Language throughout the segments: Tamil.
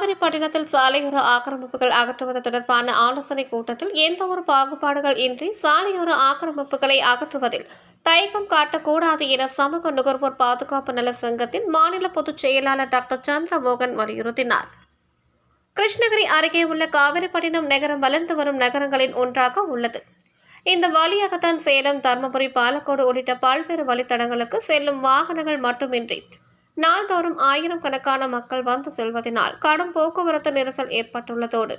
காவிரிப்பட்டினத்தில் சாலையோர ஆக்கிரமிப்புகள் அகற்றுவது தொடர்பான ஆலோசனைக் கூட்டத்தில் எந்தவொரு பாகுபாடுகள் இன்றி சாலையோர ஆக்கிரமிப்புகளை அகற்றுவதில் தயக்கம் காட்டக்கூடாது என சமூக நுகர்வோர் பாதுகாப்பு நல சங்கத்தின் மாநில பொதுச் செயலாளர் டாக்டர் சந்திரமோகன் வலியுறுத்தினார். கிருஷ்ணகிரி அருகே உள்ள காவிரிப்பட்டினம் நகரம் வளர்ந்து வரும் நகரங்களின் ஒன்றாக உள்ளது. இந்த வழியாகத்தான் சேலம் தருமபுரி பாலக்கோடு உள்ளிட்ட பல்வேறு வழித்தடங்களுக்கு செல்லும் வாகனங்கள் மட்டுமின்றி நாள்தோறும் ஆயிரம் கணக்கான மக்கள் வந்து செல்வதனால் கடும் போக்குவரத்து நெரிசல் ஏற்பட்டுள்ளதோடு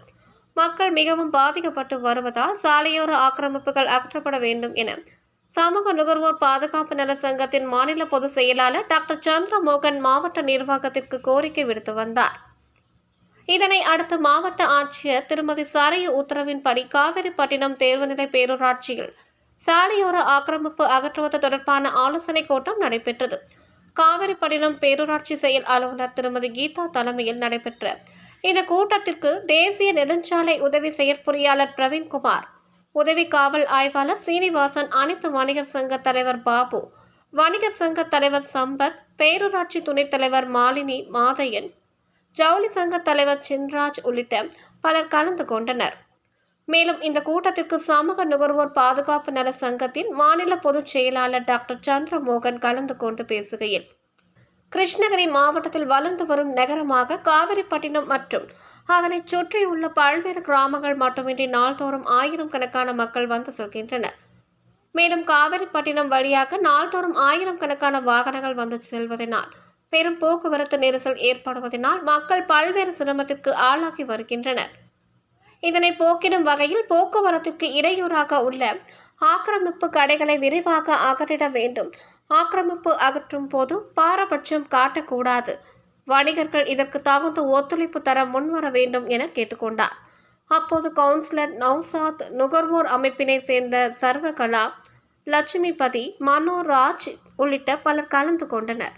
மக்கள் மிகவும் பாதிக்கப்பட்டு வருவதால் சாலையோர ஆக்கிரமிப்புகள் அகற்றப்பட வேண்டும் என சமூக நுகர்வோர் பாதுகாப்பு நல சங்கத்தின் மாநில பொதுச் செயலாளர் டாக்டர் சந்திரமோகன் மாவட்ட நிர்வாகத்திற்கு கோரிக்கை விடுத்து வந்தார். இதனை அடுத்து மாவட்ட ஆட்சியர் திருமதி சாரைய உத்தரவின்படி காவிரிப்பட்டினம் தேர்வுநிலை பேரூராட்சியில் சாலையோர ஆக்கிரமிப்பு அகற்றுவது தொடர்பான ஆலோசனைக் கூட்டம் நடைபெற்றது. காவிரிப்பட்டினம் பேரூராட்சி செயல் அலுவலர் திருமதி கீதா தலைமையில் நடைபெற்ற இந்த கூட்டத்திற்கு தேசிய நெடுஞ்சாலை உதவி செயற்பொறியாளர் பிரவீன்குமார் உதவி காவல் ஆய்வாளர் சீனிவாசன் அனைத்து வணிகர் சங்க தலைவர் பாபு வணிகர் சங்க தலைவர் சம்பத் பேரூராட்சி துணைத் தலைவர் மாலினி மாதையன் ஜவுளி சங்க தலைவர் சின்ராஜ் உள்ளிட்ட பலர் கலந்து கொண்டனர். மேலும் இந்த கூட்டத்திற்கு சமூக நுகர்வோர் பாதுகாப்பு நல சங்கத்தின் மாநில பொதுச் செயலாளர் டாக்டர் சந்திரமோகன் கலந்து கொண்டு பேசுகையில் கிருஷ்ணகிரி மாவட்டத்தில் வளர்ந்து வரும் நகரமாக காவிரிப்பட்டினம் மற்றும் அதனைச் சுற்றியுள்ள பல்வேறு கிராமங்கள் மட்டுமின்றி நாள்தோறும் ஆயிரம் கணக்கான மக்கள் வந்து செல்கின்றனர். மேலும் காவிரிப்பட்டினம் வழியாக நாள்தோறும் ஆயிரம் கணக்கான வாகனங்கள் வந்து செல்வதனால் பெரும் போக்குவரத்து நெரிசல் ஏற்படுவதனால் மக்கள் பல்வேறு சிரமத்திற்கு ஆளாகி வருகின்றனர். இதனை போக்கிடும் வகையில் போக்குவரத்துக்கு இடையூறாக உள்ள ஆக்கிரமிப்பு கடைகளை விரைவாக அகற்றிட வேண்டும். ஆக்கிரமிப்பு அகற்றும் போது பாரபட்சம் காட்டக்கூடாது. வணிகர்கள் இதற்கு தகுந்த ஒத்துழைப்பு தர முன்வர வேண்டும் என கேட்டுக்கொண்டார். அப்போது கவுன்சிலர் நௌசாத் நுகர்வோர் அமைப்பினை சேர்ந்த சர்வகலா லட்சுமிபதி மனோராஜ் உள்ளிட்ட பலர் கலந்து கொண்டனர்.